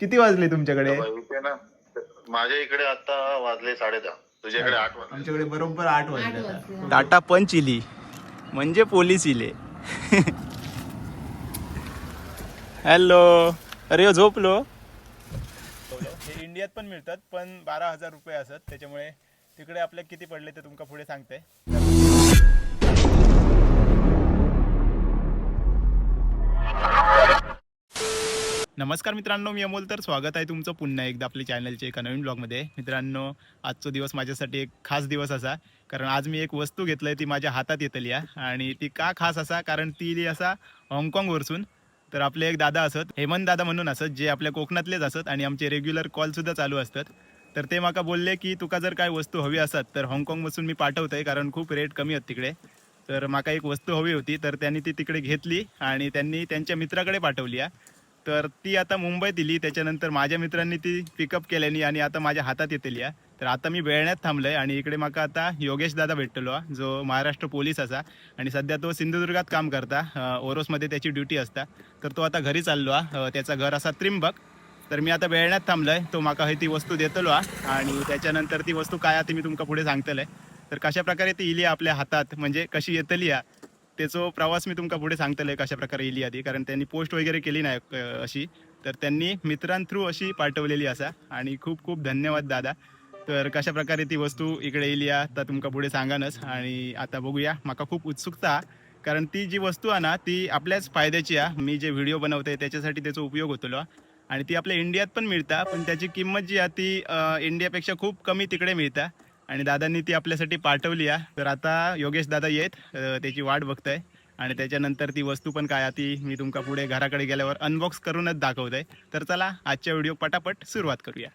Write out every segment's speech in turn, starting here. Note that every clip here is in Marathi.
किती वाजले तुमच्याकडे? इथे ना माझ्या इकडे आता वाजले साडेदहा. तुझ्याकडे आठ वाजले. आमच्याकडे बरोबर आठ वाजले. टाटा पंच इली. म्हणजे पोलीस इले. हॅलो. अरे हो, झोपलो. हे इंडियात पण मिळतात पण बारा हजार रुपये असत त्याच्यामुळे तिकडे आपल्या किती पडले ते तुमका पुढे सांगते. नमस्कार मित्रांनो मी अमोल तर स्वागत आहे तुमचं पुन्हा एकदा आपल्या चॅनलच्या एका नवीन ब्लॉगमध्ये मित्रांनो आजचा दिवस माझ्यासाठी एक खास दिवस असा कारण आज मी एक वस्तू घेतलंय ती माझ्या हातात येतली आहे. आणि ती का खास असा कारण ती इली असा हाँगकाँगवरसून. तर आपले एक दादा असत हेमंत दादा म्हणून असत जे आपल्या कोकणातलेच असत आणि आमचे रेग्युलर कॉलसुद्धा चालू असतात. तर ते माका बोलले की तुका जर काय वस्तू हवी असत तर हाँगकाँगपासून मी पाठवतोय कारण खूप रेट कमी आहेत तिकडे. तर माका एक वस्तू हवी होती तर त्यांनी ती तिकडे घेतली आणि त्यांनी त्यांच्या मित्राकडे पाठवली आहे. तर ती आता मुंबईत दिली. त्याच्यानंतर माझ्या मित्रांनी ती पिकअप केल्यानी आणि आता माझ्या हातात येतली आहे. तर आता मी बेळण्यात थांबलोय आणि इकडे माका आता योगेश दादा भेटलो हा, जो महाराष्ट्र पोलीस असा. आणि सध्या तो सिंधुदुर्गात काम करता. ओरोसमध्ये त्याची ड्युटी असता. तर तो आता घरी चाललो हा त्याचा घर असा त्रिंबक. तर मी आता बेळण्यात थांबलोय. तो माका हे ती वस्तू देतलो आणि त्याच्यानंतर ती वस्तू काय आहे ती मी तुमका पुढे सांगतलंय. तर कशा प्रकारे ती इली आपल्या हातात? म्हणजे कशी येतली हा तेचो प्रवास मी तुमका पुढे सांगतले कशा प्रकारे येली आधी कारण त्यांनी पोस्ट वगैरे केली नाही अशी. तर त्यांनी मित्रां थ्रू अशी पाठवलेली असा. आणि खूप खूप धन्यवाद दादा. तर कशा प्रकारे ती वस्तू इकडे येयली आ तर तुमका पुढे सांगानच. आणि आता बघूया म्हाका खूप उत्सुकता कारण ती जी वस्तू आहे ना ती आपल्याच फायद्याची आहे. मी जे व्हिडिओ बनवते त्याच्यासाठी त्याचा उपयोग होतो आणि ती आपल्या इंडियात पण मिळता पण त्याची किंमत जी आहे ती इंडियापेक्षा खूप कमी तिकडे मिळता. आणि दादांनी ती आपल्यासाठी पाठवली आहे. तर आता योगेश दादा येत त्याची वाट बघताय. आणि त्याच्यानंतर ती वस्तू पण काय ती मी तुमका पुढे घराकडे गेल्यावर अनबॉक्स करूनच दाखवतोय. तर चला आजच्या व्हिडिओ पटापट सुरुवात करूया.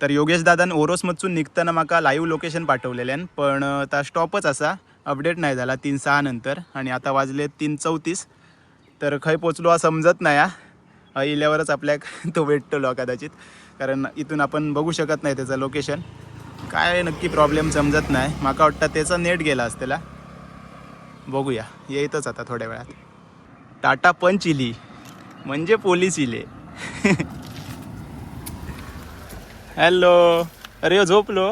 तर योगेश दादान ओरोसमधसून निघताना माका लाईव्ह लोकेशन पाठवलेल्यान पण आता स्टॉपच असा. अपडेट नाही झाला तीन सहा नंतर. आणि आता वाजले तीन चौतीस. तर खंय पोचलो हा समजत नाही हा. इल्यावरच आपल्याक तो भेटतो कदाचित. कारण इथून आपण बघू शकत नाही त्याचं लोकेशन काय नक्की प्रॉब्लेम समजत नाही. माका वाटतं त्याचा नेट गेला असतेला. बघूया. येतच आता थोड्या वेळात. टाटा पंच इली. म्हणजे पोलीस इले. हॅलो. अरे हो, झोपलो.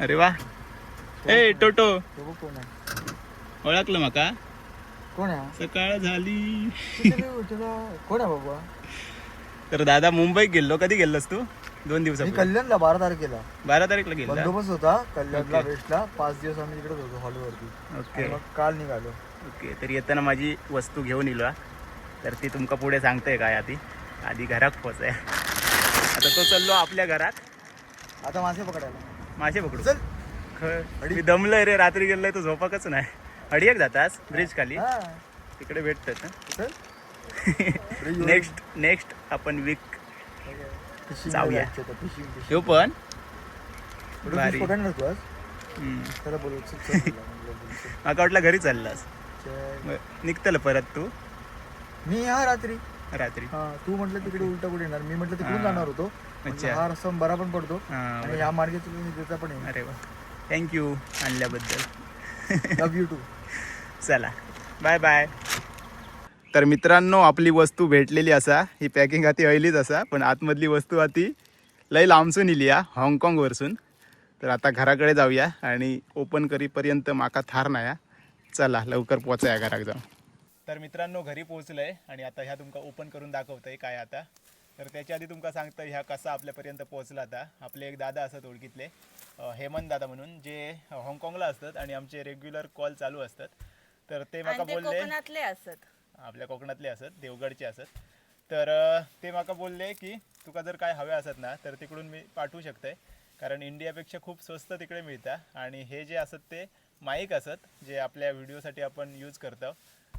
अरे वा. ए टोटो. कोण आहे ओळखलं माका? कोण आहे? सकाळ झाली. कोण आहे बाबा? तर दादा मुंबईत गेलो कधी गेलोस तू? दोन मी दिवसापूर्वी कल्याणला बारा तारखेला. बारा तारीखला गेला बंदोबस्त होता कल्याणला ओके. वेस्टला. पाच दिवस आम्ही तिकडेच होतो हॉलवरती. ओके. आणि मग काल निघालो. ओके. तर येताना माझी वस्तू घेऊन येलो हा. तर ती तुमका पुढे सांगतोय काय आधी. आधी घरात पोचाय आता तो चाललो आपल्या घरात. आता मासे पकडायला. मासे पकडू. चल. ख- मी दमलोय रे रात्री गेलोय तो झोपाकच नाही. अडियक जातास ब्रिज खाली. हा, तिकडे भेटतात चल. नेक्स्ट नेक्स्ट आपण वीक जाऊया. ठेव पण. कुठं भारी. वाटलं घरी चाललास. निघतलं परत तू? मी हा रात्री. रात्री. हा तू म्हटलं तिकडे उलटा पुढे येणार? मी म्हटलं तिकडून. जाणार होतो. हा रस्ता बरा पण पडतो. आणि. या मार्गे तुला पण येणार अरे वा. थँक्यू आणल्याबद्दल. लव्ह यू टू चला. बाय बाय तर मित्रांनो आपली वस्तू भेटलेली असा. ही पॅकिंग आती अयलीच असा पण आतमधली वस्तू आती लय लांबसून इली हा हाँगकाँगवरसून तर आता घराकडे जाऊया आणि ओपन करीपर्यंत माका थार नाही हा. चला लवकर पोचाया घराक जाऊ तर मित्रांनो घरी पोहोचलंय आणि आता ह्या तुमका ओपन करून दाखवतंय काय आता. तर त्याच्या आधी तुमका सांगतं ह्या कसा आपल्यापर्यंत पोहोचला आता. आपले एक दादा असतात ओळखीतले हेमंत दादा म्हणून जे हाँगकाँगला असतात आणि आमचे रेग्युलर कॉल चालू असतात. तर ते ते बोलले कोकणातले असत. आपल्या कोकणातले असत देवगडचे असत. तर ते माका बोलले की तुका जर काय हवे असत ना तर तिकडून मी पाठवू शकतोय. कारण इंडियापेक्षा खूप स्वस्त तिकडे मिळता. आणि हे जे असत ते माईक असत जे आपल्या व्हिडिओसाठी आपण यूज करतो.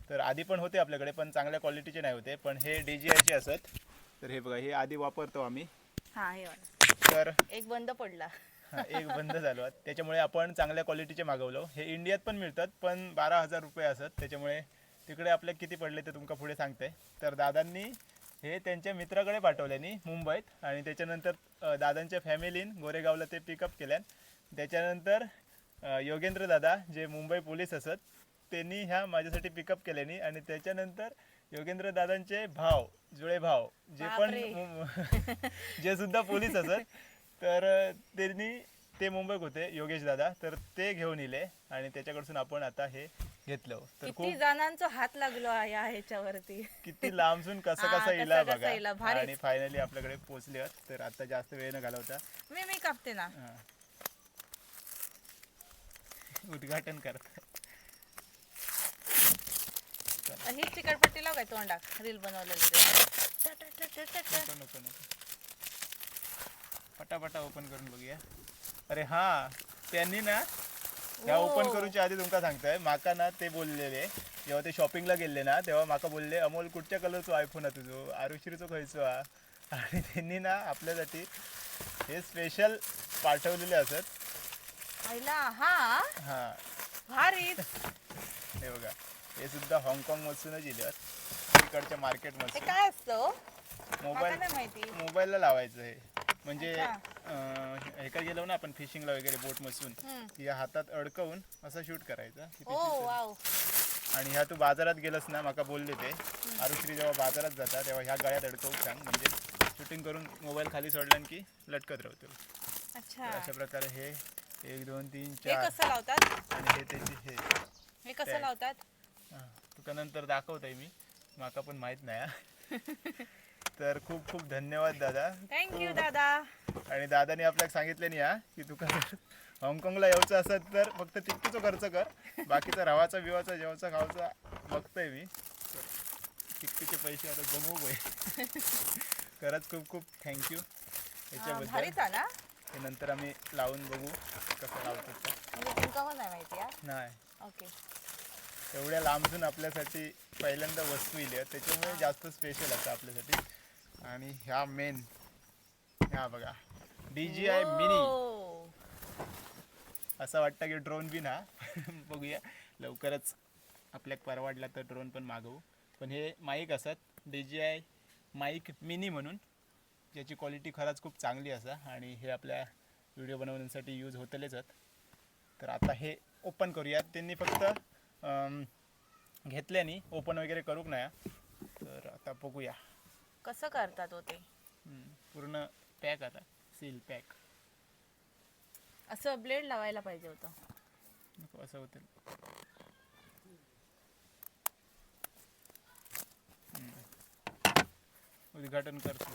तर आधी पण होते आपल्याकडे पण चांगल्या क्वालिटीचे नाही होते. पण हे डी जी आयचे असत. तर हे बघा हे आधी वापरतो आम्ही. हा हे. तर एक बंद पडला. हा, एक बंद झालो. त्याच्यामुळे आपण चांगल्या क्वालिटीचे मागवलो. हे इंडियात पण मिळतात पण बारा हजार रुपये असत. त्याच्यामुळे तिकडे आपल्या किती पडले ते तुमका पुढे सांगते. तर दादांनी हे त्यांच्या मित्राकडे पाठवल्यानी मुंबईत. आणि त्याच्यानंतर दादांच्या फॅमिलीन गोरेगावला ते पिकअप केल्यान त्याच्यानंतर योगेंद्र दादा जे मुंबई पोलीस असत त्यांनी ह्या माझ्यासाठी पिकअप केल्यानी आणि त्याच्यानंतर योगेंद्र दादांचे भाव जुळे भाव जे पण जे सुद्धा पोलीस असत तर त्यांनी ते मुंबईत होते योगेश दादा. तर ते घेऊन इले आणि त्याच्याकडून आपण आता हे घेतलं. तर किती खूप जणांचा हात लागलो आहे या ह्याच्यावरती. किती लांबसून कसं हा, कसं इला कसं कसं इला, बघा भारीच. आणि फायनली आपल्याकडे पोहोचले आहोत. तर आता जास्त वेळ न घालवता. मी मी कापते ना. हा. उद्घाटन करत. ही चिकटपट्टी लाव काय तोंडाक रील बनवलेली ते. ट- ट- ट- ट- ट- ट. नको नको नको. पटापटा ओपन करून बघूया. अरे हा त्यांनी ना ह्या. ओपन करूच्या आधी तुमका सांगताय माका ना ते बोललेले जेव्हा ते शॉपिंगला गेले ना तेव्हा माका बोलले अमोल कुठच्या कलरचो आयफोन आहे तुझो? आरुश्रीचो खयचो हा? आणि त्यांनी ना आपल्यासाठी हे स्पेशल पाठवलेले असत. आईला हा? हा. भारी. हे बघा हे सुद्धा हाँगकाँग मधूनच दिले तिकडच्या मार्केट मधून. काय असतं? मला मोबाईल नाही माहिती. मोबाईलला लावायचं हे. म्हणजे अच्छा. काय गेलो ना आपण फिशिंगला वगैरे बोट मसून हम्म. या हातात अडकवून असं शूट करायचं. Oh wow. आणि ह्या तू बाजारात गेलस ना माका बोलले ते. आरुश्री जेव्हा बाजारात जाता तेव्हा ह्या गळ्यात अडकवू सांग. म्हणजे शूटिंग करून मोबाईल खाली सोडल्यान की लटकत राहतो तर अच्छा. अशा प्रकारे हे एक दोन तीन हे चार. कसं लावतात? आणि हे त्याची हे. हे कसं. लावतात? हा, तुका नंतर दाखवताय मी. माका पण माहीत नाही हा. तर खूप खूप धन्यवाद दादा. थँक्यू दादा. आणि दादानी आपल्याला सांगितले नाही हा की तुका जर हाँगकाँगला यायचं असेल तर फक्त तिकीटचा खर्च कर. बाकीचा रवाचा बिवाचा जेवाचा खावाचा बघतोय मी. तर तिकीटचे पैसे आता जमवू होय. खरंच खूप खूप थँक्यू याच्याबद्दल. हे नंतर आम्ही लावून बघू कसं लावतात ते. म्हणजे तुमका पण नाही माहिती हा? नाही. ओके एवढ्या लांबून आपल्यासाठी पहिल्यांदा वस्तू इली आहेत त्याच्यामुळे जास्त स्पेशल असतं आपल्यासाठी. आणि ह्या मेन ह्या बघा. D J I mini. असं वाटतं की ड्रोन बी ना बघूया. लवकरच आपल्याक परवडला तर ड्रोन पण मागवू. पण हे माईक असत D J I mic mini म्हणून ज्याची क्वालिटी खरंच खूप चांगली असा. आणि हे आपल्या व्हिडिओ बनवण्यासाठी यूज होतलेच आहेत. तर आता हे ओपन करूयात. त्यांनी फक्त घेतल्यानी ओपन वगैरे करूक नाही तर आता बघूया. कसं करतात हो ते? हम्म, पूर्ण पॅक आता सील पॅक. असं ब्लेड लावायला पाहिजे होतं. नको असं होतं. हम्म. उद्घाटन करतो.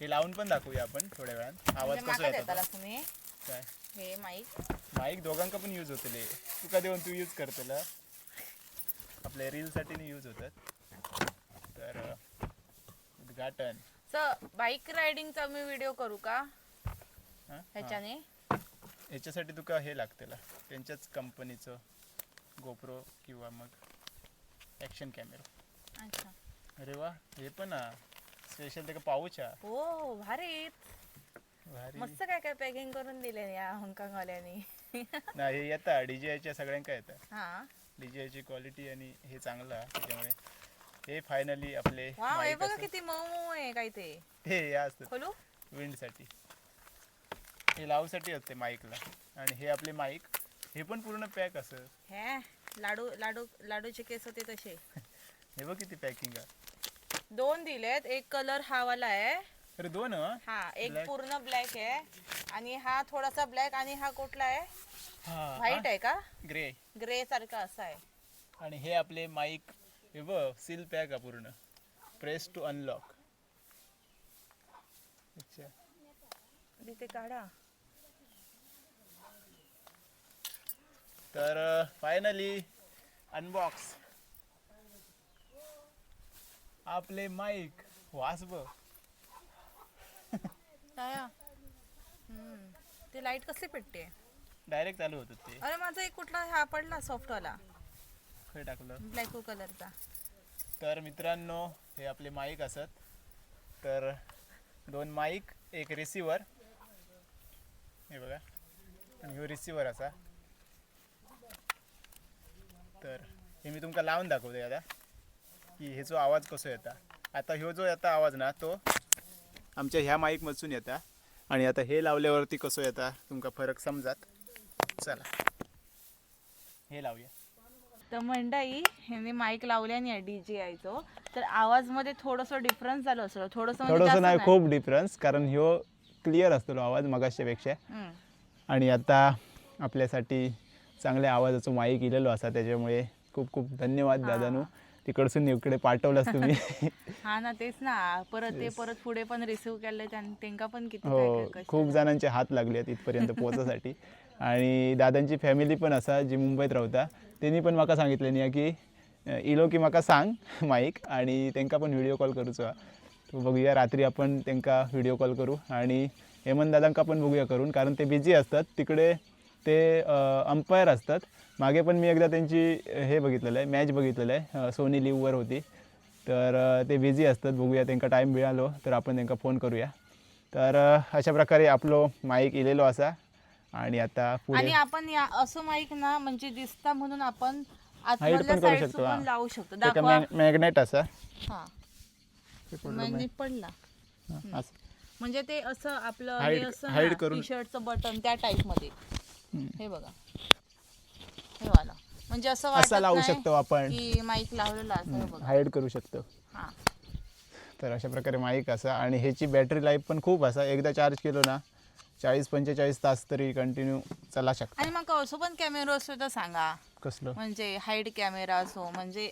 हे लावून पण दाखवूया आपण थोड्या वेळात. आवाज म्हणजे कसा माका येतो तुम्ही? काय? हे माईक. माईक दोघांका पण यूज होतले तुका देऊन तू यूज करतला? आपल्या रीलसाठी यूज होतात तर अं, उद्घाटन. स बाईक रायडिंगचा मी व्हिडिओ करू का? हां? हां. ह्याच्याने याच्यासाठी तुका हे लागतेला. त्यांच्याच कंपनीचं गोप्रो किंवा मग ॲक्शन कॅमेरा अच्छा. अरे वा हे पण स्पेशल ते पाऊच हा? हो भारी. मस्त काय काय पॅकिंग करून दिले या हाँगकाँग वाल्यांनी. नाही हे येतं. डीजीआयच्या सगळ्यांका येतं. हा. डीजीआयची क्वालिटी आणि हे चांगलं त्याच्यामुळे. हे फायनली आपले वा हे बघा असं- किती मऊ मऊ आहे काय ते. हे या असतात. खोलू? विंडसाठी हे लावसाठी असते माईकला. आणि हे आपले माईक. हे पण पूर्ण पॅक असं. हे लाडू लाडू लाडूचे केस होते तसे. हे बघ किती पॅकिंग आहे. दोन दिलेत. एक कलर हा वाला आहे. अरे दोन हं? हा एक Black. पूर्ण ब्लॅक आहे. आणि हा थोडासा ब्लॅक आणि हा कुठला आहे? हा व्हाईट आहे का? ग्रे ग्रे सारखा असा आहे. आणि हे आपले माईक हे बघ सील पॅक आहे पूर्ण. प्रेस टू अनलॉक अच्छा. तिथे काढा. तर फायनली अनबॉक्स आपले माईक वास बघ. काय? हम्म. ते लाइट कसली पेटते डायरेक्ट चालू होतं ते. अरे माझा एक कुठला हा पडला सॉफ्ट वाला. खय टाकलं. ब्लॅक कलरचा तर मित्रांनो हे आपले माईक असत. तर दोन माईक एक रिसिवर हे बघा. आणि ह्यो रिसिवर असा. तर हे मी तुमका लावून दाखवते आता की ह्याचो आवाज कसो येता. आता ह्यो जो येता आवाज ना तो आमच्या ह्या माईक मधून येता. आणि आता हे लावल्यावरती कसो येता तुमका फरक समजात. चला. हे लावूया. तर मंडई ह्यांनी माईक लावल्याने डी जे यायचो. तर आवाजमध्ये थोडस डिफरन्स झालं असं थोडस थोडंसं नाही खूप डिफरन्स कारण ह्यो क्लिअर असतो आवाज मगाच्यापेक्षा आणि आता आपल्यासाठी चांगल्या आवाजाचं माईक इलेलो असा त्याच्यामुळे खूप खूप धन्यवाद दादानू. तिकडसून इकडे पाठवलास तुम्ही हा ना तेच ना. परत ते परत पुढे पण रिसिव्ह केले त्यांना पण किती काय हो काय कष्ट खूप जणांचे हात लागले आहेत इथपर्यंत पोहोचासाठी. आणि दादांची फॅमिली पण असा जी मुंबईत रावता त्यांनी पण म्हाका सांगितलं न्ही की इलो की म्हाका सांग माईक आणि त्यांका पण व्हिडिओ कॉल करूचो. हा. तो बघूया रात्री आपण त्यांका व्हिडिओ कॉल करू आणि हेमंतदादांना पण बघूया करून कारण ते बिझी असतात. तिकडे ते अंपायर असतात. मागे पण मी एकदा त्यांची हे बघितलेलं आहे मॅच बघितलेलं आहे सोनी लिव्हवर होती. तर ते बिझी असतात बघूया त्यांना टाईम मिळालो तर आपण त्यांना फोन करूया. तर अशा प्रकारे आपलो माईक इलेलो असा. आणि आता आणि पुढे आपण या असं माईक ना म्हणजे दिसता म्हणून आपण आतमधल्या करू शकतो, हा. लावू शकतो. दाखवा. मॅग्नेट असा. हा. म्हणजे पडला. हा, असं. म्हणजे ते असं आपलं Hide- हे असं hide करून- टी शर्टचं बटन त्या टाइपमध्ये. हे बघा. हे वाला. म्हणजे असं असा वाटत लावू नाही शकतो आपण. की माईक लावलेला असं हे बघा. हाईड करू शकतो. हा. तर अशा प्रकारे माईक असा. आणि ह्याची बॅटरी लाईफ पण खूप असा. एकदा चार्ज केलो ना चाळीस पंचेचाळीस तास तरी कंटिन्यू चला शकता. आणि मग असं पण कॅमेरा असतो तर सांगा. कसलं? म्हणजे हाईड कॅमेरा असो म्हणजे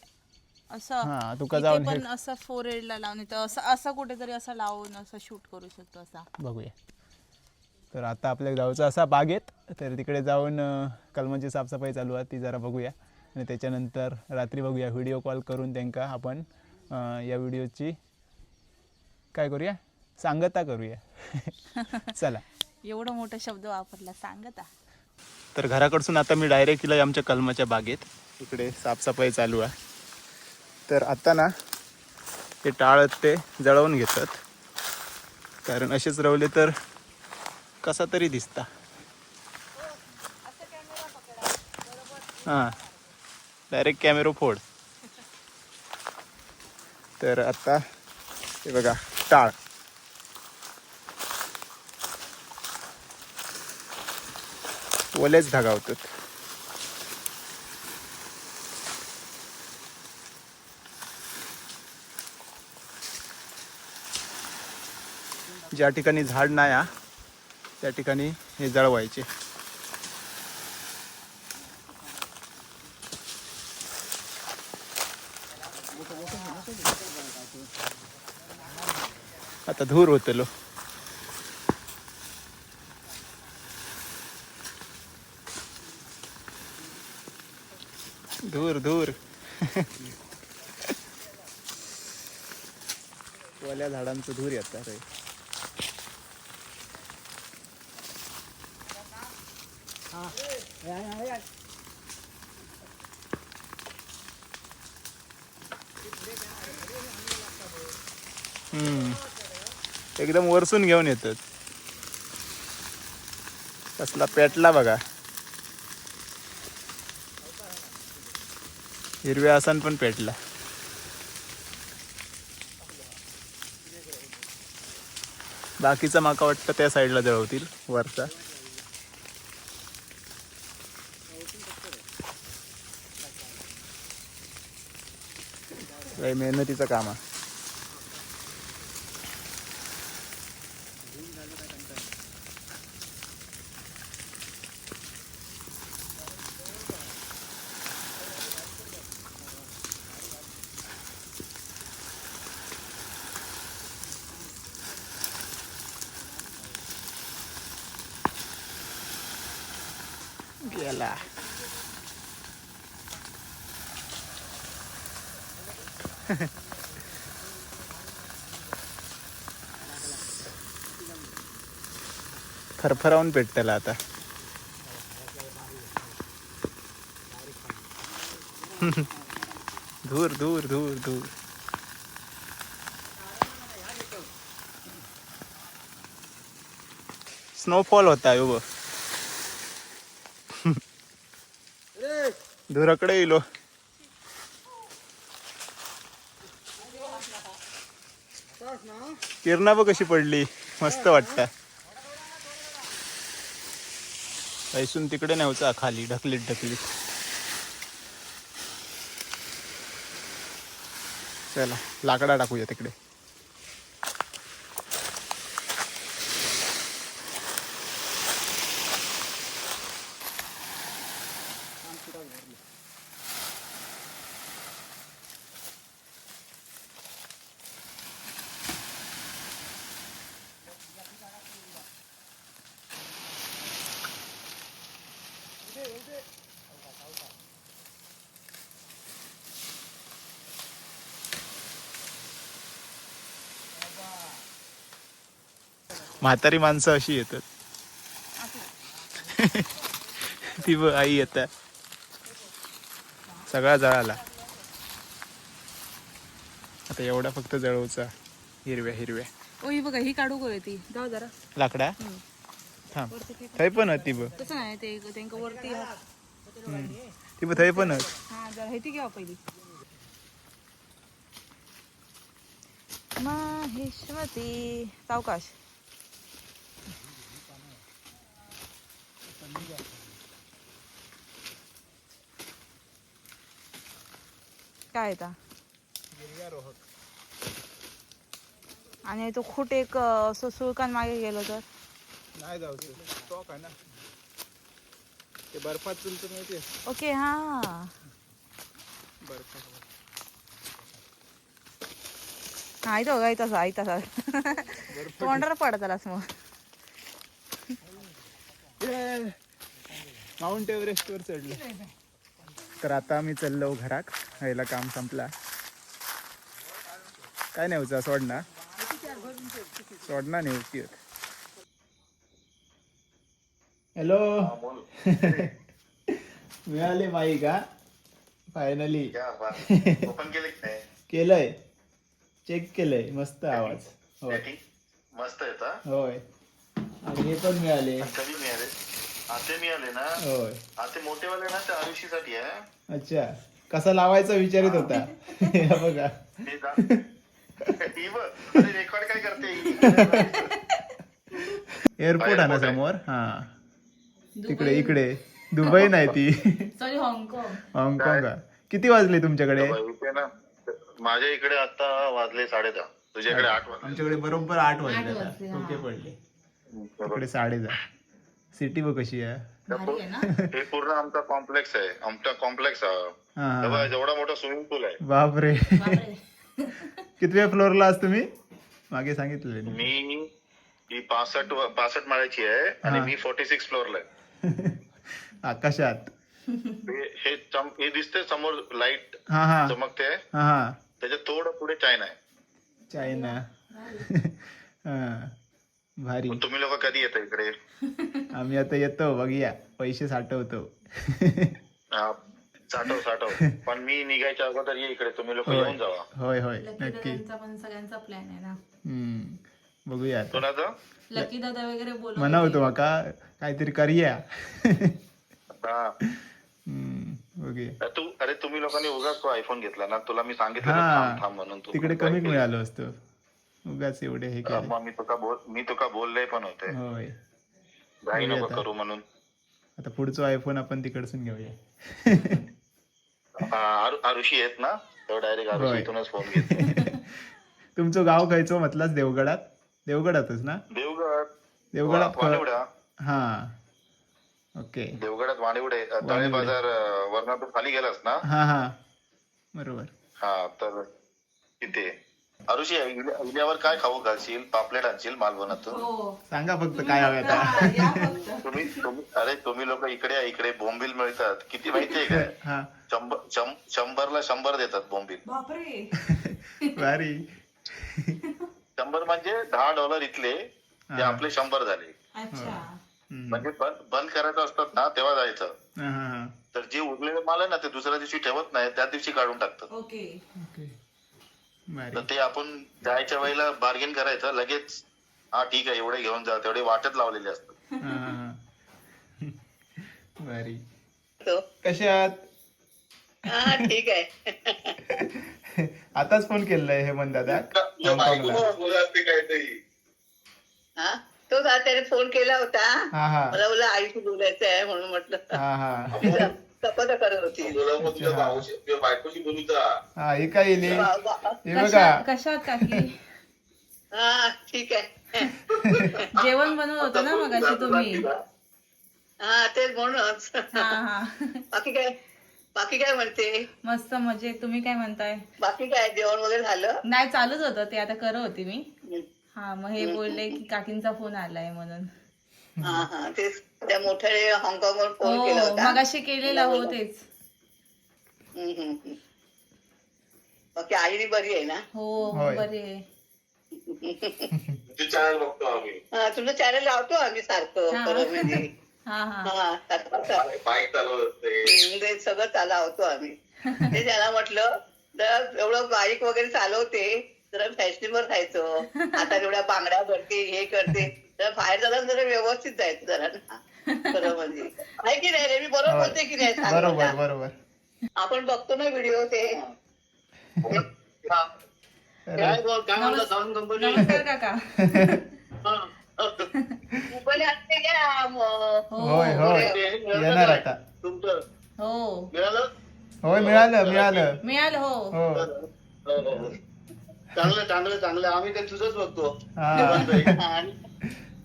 असं हा तुका इथे जाऊन पण असं फोर ला लावून तर असं असं कुठेतरी असं लावून असं शूट करू शकतो असा. बघूया. तर आता आपल्या गावचा असा बागेत तर तिकडे जाऊन अं, कलमाची साफसफाई चालू आहे. ती जरा बघूया. आणि त्याच्यानंतर रात्री बघूया. व्हिडिओ कॉल करून त्यांका आपण अं, या व्हिडिओची काय करूया? सांगता करूया. चला. एवढा मोठा शब्द वापरला सांगता तर घराकडसून आता मी डायरेक्ट गेलो आमच्या कलमाच्या बागेत. इकडे साफसफाई चालू आहे. तर आता ना ते टाळत ते जळवून घेतात. कारण असेच रवले तर कसा तरी दिसता. हां. डायरेक्ट कॅमेरो फोड. तर आता हे बघा टाळ. ओल्याच धागावतात ज्या ठिकाणी झाड नाही हा, त्या ठिकाणी हे जळवायचे आता धूर होतलो. धूर धूर ओल्या झाडांचं धूर येतात रे हम्म. एकदम वरसून घेऊन येतात. कसला पेटला बघा. हिरव्या आसन पण पेटला. बाकीचा माका वाटतं त्या साईडला जळवतील वरचा. मेहनतीचं काम आहे गेला फरफरावून पेटतेला आता. धूर धूर धूर धूर. स्नोफॉल होता यो धुराकडे येलो किरणा बघ कशी पडली. मस्त वाटत. पैसून तिकडे न्यायचा खाली ढकलीत ढकलीत. चला लाकडा टाकूया तिकडे. म्हातारी माणसं अशी येतात. ती बघ आई येत सगळा जळाला. आता एवढा फक्त जळवचा हिरव्या हिरव्या. ओ ही बघा ही काढू गो ती. जाऊ जरा. लाकडा. थांब. थंय पण होती बघ. तसं नाही ते त्यांका वरती ती बघ थंय पण होत. हा, जरा हे ती घ्या पहिली. माहेश्वती सावकाश. काय येता आणि तो खूट एक असं सुळकान मागे गेलो तर? नाही जाऊ स्टॉक आहे ना. ते बर्फात चुलतं माहितीये? ओके हा. बर्फात. हा इथं इथं असा इथं असा तोंडावर पडत आलास मग माउंट एव्हरेस्ट वर चढलो. तर आता आम्ही चाललो घराक राहिला काम संपला. काय नाही होता सोडना सोडना नाही होती हॅलो मिळाले माई का? फायनली केलंय. चेक केलंय. मस्त आवाज. होय. मस्त येतात होय. आणि हे पण मिळाले. मिळाले. आते मिळाले ना. होय. आते मोठेवाले ना ते आयुष्यासाठी आहे अच्छा. कसा लावायचा विचारित होता? हे बघा. ते जा- ही बघ, अरे रेकॉर्ड काय करते ही? एअरपोर्ट आहे ना. समोर? हा. तिकडे इकडे. दुबई नाही ती. सॉरी हाँगकाँग. हाँगकाँग आहे. किती वाजले तुमच्याकडे? इथे ना माझ्या इकडे आता वाजले साडे दहा तुझ्याकडे आठ वाजले. आमच्याकडे बरोबर आठ वाजले आता. वाजले, हा. ओके पडले. तिकडे साडे दहा सिटी बघ कशी आहे? भारी आहे ना? हे पूर्ण आमचा कॉम्प्लेक्स आहे. आमचा कॉम्प्लेक्स हा बघ. जेवढा मोठा स्विमिंग पूल आहे. बापरे. बापरे. कितव्या फ्लोअरला आज तुम्ही? मागे सांगितले मी ही पासष्ट पासष्ट माळ्याची आहे आणि हा. मी फोर्टी सिक्स फ्लोअरला आहे. आकाशात. हे- हे चम- हे दिसते समोर लाइट हा हा. चमकते. हा हा. त्याच्या थोडं पुढे चायना आहे. चायना हा. भारी. मग तुम्ही लोक कधी येता इकडे? आम्ही आता येतो बघूया. पैसे साठवतो. हा, साठव साठव. पण मी निघायच्या अगोदर ये इकडे. तुम्ही लोक होय. येऊन जावा. होय होय. लकी नक्की. दादांचा पण सगळ्यांचा प्लॅन आहे ना. हम्म. बघूया आता. कोणाचं? लकी दादा वगैरे बोल म्हणावतो माका काहीतरी करूया. हा. हम्म, बघूया. तू अरे तुम्ही लोकांनी उगाच तो आयफोन घेतला ना. तुला मी सांगितलं ना, हा. थांब थांब म्हणून तू तिकडे कमी मिळालं असतं. उगाच एवढे हे केले. मग मी तुका बोल मी तुका बोलले पण होते. होय. घाई नको. करू म्हणून. आता पुढचा आयफोन आपण तिकडसून घेऊया. आरु- आरुषी येत ना? तेव्हा डायरेक्ट. आरुषी इथूनच फोन घेत. तुमचं गाव खायचो म्हटलाच देवगडात? देवगडातच ना? देवगड. देवगडात हा. ओके. देवगडात वाणिवडे तळे. बाजार तू खाली गेलास ना? हा हा. बरोबर. हा तर तिथे आरुषी इल्या- इल्यावर काय खाऊ घालशील? पापलेट आणशील मालवणातून? हो. सांगा फक्त काय हवं आता. या फक्त. तुम्ही तुम्ही अरे तुम्ही लोक इकडे या, इकडे बोंबील मिळतात. किती माहितीये काय? हा. शंभर शं- शंभरला शंभर देतात बोंबील. बापरे. भारी. शंभर म्हणजे दहा डॉलर इथले ते हा. आपले शंभर झाले. अच्छा. हम्म. म्हणजे बंद बंद करायचं असतात ना तेव्हा जायचं. हा, हा, हा. तर जे उरलेले माल आहे ना ते दुसऱ्या दिवशी ठेवत नाही त्या दिवशी काढून टाकतात. ओके. तर ते आपण जायच्या वेळेला बार्गेन करायचं लगेच हा ठीक आहे एवढे घेऊन जा. तेवढे वाटत लावलेले असतात. हा, हा, हा. भारी कशा आहात? हा ठीक आहे. आताच फोन केलाय हेमंत दादा. हा? तो त्याने फोन केला होता. हा हा. मला बोला आईशी बोलायचं आहे म्हणून म्हटलं. हा. हा हा. हे काय येईल हे वा- वा. बघा. कशात काकी? हा ठीक आहे. जेवण बनवत होतं ना मगाशी तुम्ही? हा तेच म्हणूनच. हा हा. बाकी काय? बाकी काय म्हणते? मस्त मजेत. तुम्ही काय म्हणताय? बाकी काय? जेवण वगैरे झालं? नाही चालूच होतं ते. आता करत होती मी. हा मग हे बोलले की काकींचा फोन आलाय म्हणून. तेच त्या मोठ्या हाँगकाँग वर फोन केला हो होता. मगाशी केलेला हो तेच. बाकी आईने बरी आहे ना? हो. बरे आहे. हा, तुमचं चॅनल लावतो आम्ही सारखं. खरं म्हणजे. हा हा. हा सगळं चालवतो आम्ही. ते त्याला म्हटलं जरा एवढं बाईक वगैरे चालवते जरा फॅशनेबल राहायचं आता एवढ्या बांगड्या भरते हे करते. जरा बाहेर जाताना जरा व्यवस्थित जायचं जरा ना. खरं म्हणजे. आहे की नाही रे? मी बरोबर. बोलते की नाही? सांग बरोबर मला. बरोबर. आपण बघतो ना व्हिडिओ ते. काय बोल काय म्हणलं? साऊंड कंपनी नमस्कार काका. मोबाईल आणते घ्या मग. हो होय होय. येणार आता. तुमचं? हो. मिळालं? होय मिळालं मिळालं. मिळालं. हो. हो. चांगलं चांगलं चांगलं. आम्ही ते तुझंच बघतो. हा. हा.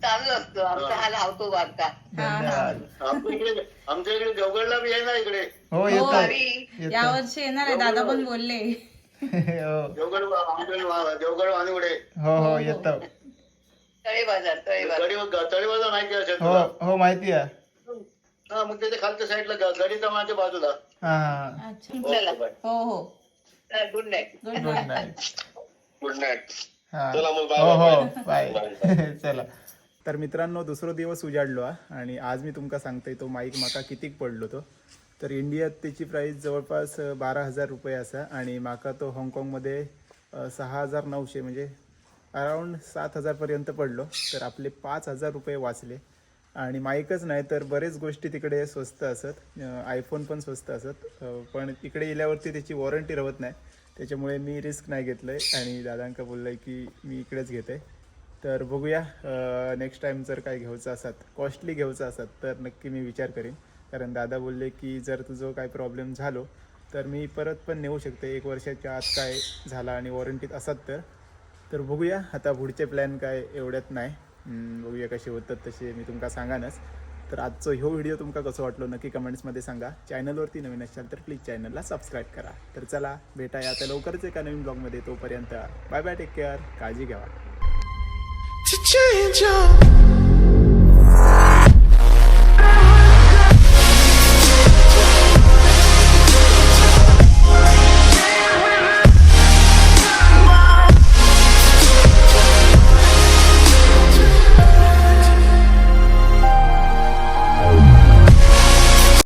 चालू असतो. आमचा हा लावतो बारका हा हा. धन्यवाद. आमच्या इकडे आमच्या इकडे देवगडला बी आहे ना इकडे. हो हो येतो अरे येतो या वर्षी येणार आहे. दादा पण बोलले. हो. देवगड आमच्या देवगड वाणीकडे हो हो येतो. तळे बाजार तळे बाजार गडी तळीवाजा माहिती असेल हो तुला? हो माहिती आहे. हा मग त्याच्या खालच्या साईडला गडीच्या माझ्या बाजूला. हा हा. अच्छा. चला हो हो. Good night. Good good night. Night. Good night हा. चला मग, bye, हो हो bye. बाय चला. तर मित्रांनो दुसरो दिवस उजाडलो हा. आणि आज मी तुमका सांगतोय तो माईक माका कितीक पडलो तो. तर इंडियात त्याची प्राईस जवळपास बारा हजार रुपये असा आणि माका तो हाँगकाँगमध्ये सहा हजार नऊशे म्हणजे अराऊंड सात हजारपर्यंत पडलो. तर आपले पाच हजार रुपये वाचले. आणि माईकच नाही तर बरेच गोष्टी तिकडे स्वस्त असत. आयफोन पण स्वस्त असत. पण इकडे गेल्यावरती त्याची वॉरंटी राहत नाही. त्याच्यामुळे मी रिस्क नाही घेतलं आहे आणि दादांका बोललं आहे की मी इकडेच घेते तर बघूया नेक्स्ट टाईम जर काय घ्यायचं असत कॉस्टली घ्यायचं असत तर नक्की मी विचार करेन. कारण दादा बोलले की जर तुझं काय प्रॉब्लेम झालो तर मी परत पण नेऊ शकते. एक वर्षाच्या आत काय झाला आणि वॉरंटीत असत तर. तर बघूया आता पुढचे प्लॅन काय एवढ्यात नाही. बघूया कसे होतात तसे मी तुमका सांगानच. तर आजचं ह्यो व्हिडिओ तुमका कसं वाटलो नक्की कमेंट्समध्ये सांगा. चॅनलवरती नवीन असाल तर प्लीज चॅनलला सबस्क्राईब करा. तर चला भेटाया आता लवकरच एका नवीन ब्लॉगमध्ये तोपर्यंत बाय बाय टेक केअर काळजी घ्यावा to change up.